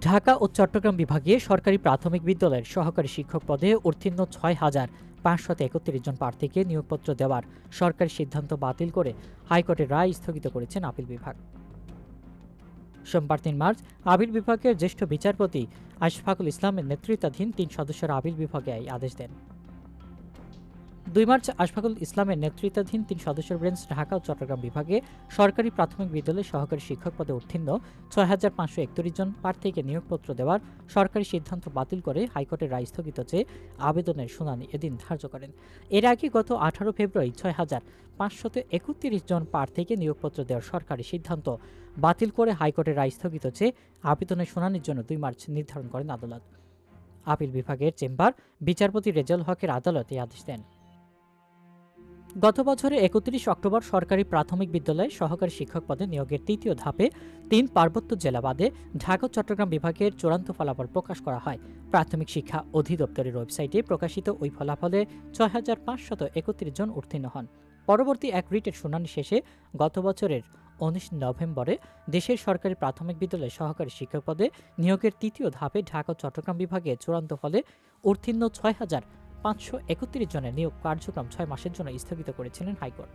ঢাকা ও চট্টগ্রাম বিভাগে সরকারি প্রাথমিক বিদ্যালয়ের সহকারী শিক্ষক পদে উত্তীর্ণ ছয় হাজার পাঁচশত একত্রিশ জন প্রার্থীকে নিয়োগপত্র দেওয়ার সরকারি সিদ্ধান্ত বাতিল করে হাইকোর্টের রায় স্থগিত করেছেন আপিল বিভাগ। সোমবার তিন মার্চ আপিল বিভাগের জ্যেষ্ঠ বিচারপতি আশফাকুল ইসলামের নেতৃত্বাধীন তিন সদস্যের আপিল বিভাগে এই আদেশ দেন। দুই মার্চ আশফাকুল ইসলামের নেতৃত্বাধীন তিন সদস্যের বেঞ্চ ঢাকা ও চট্টগ্রাম বিভাগে সরকারি প্রাথমিক বিদ্যালয়ে সহকারী শিক্ষক পদে উত্তীর্ণ। ছয় হাজার পাঁচশো একত্রিশ জন প্রার্থীকে নিয়োগপত্র দেওয়ার সরকারি সিদ্ধান্ত বাতিল করে হাইকোর্টের রায় স্থগিত চেয়ে আবেদনের শুনানি এদিন ধার্য করেন। এর আগে গত আঠারো ফেব্রুয়ারি ছয় হাজার পাঁচশত একত্রিশ জন প্রার্থীকে নিয়োগপত্র দেওয়ার সরকারি সিদ্ধান্ত বাতিল করে হাইকোর্টের রায় স্থগিত চেয়ে আবেদনের শুনানির জন্য দুই মার্চ নির্ধারণ করেন আদালত। আপিল বিভাগের চেম্বার বিচারপতি রেজাল হকের আদালত আদেশ দেন। গত বছরের একত্রিশ অক্টোবর সরকারি প্রাথমিক বিদ্যালয়ে সহকারী শিক্ষক পদে নিয়োগের তৃতীয় ধাপে তিন পার্বত্য জেলা বাদে ঢাকা চট্টগ্রাম বিভাগের চূড়ান্ত ফলাফল প্রকাশ করা হয়। প্রাথমিক শিক্ষা অধিদপ্তরের ওয়েবসাইটে প্রকাশিত ওই ফলাফলে ছয় হাজার পাঁচশত একত্রিশ জন উত্তীর্ণ হন। পরবর্তী এক রিটের শুনানি শেষে গত বছরের উনিশ নভেম্বরে দেশের সরকারি প্রাথমিক বিদ্যালয়ে সহকারী শিক্ষক পদে নিয়োগের তৃতীয় ধাপে ঢাকা চট্টগ্রাম বিভাগে চূড়ান্ত ফলে উত্তীর্ণ ছয় হাজার পাঁচশো একত্রিশ জনের নিয়োগ কার্যক্রম ছয় মাসের জন্য স্থগিত করেছিলেন হাইকোর্ট।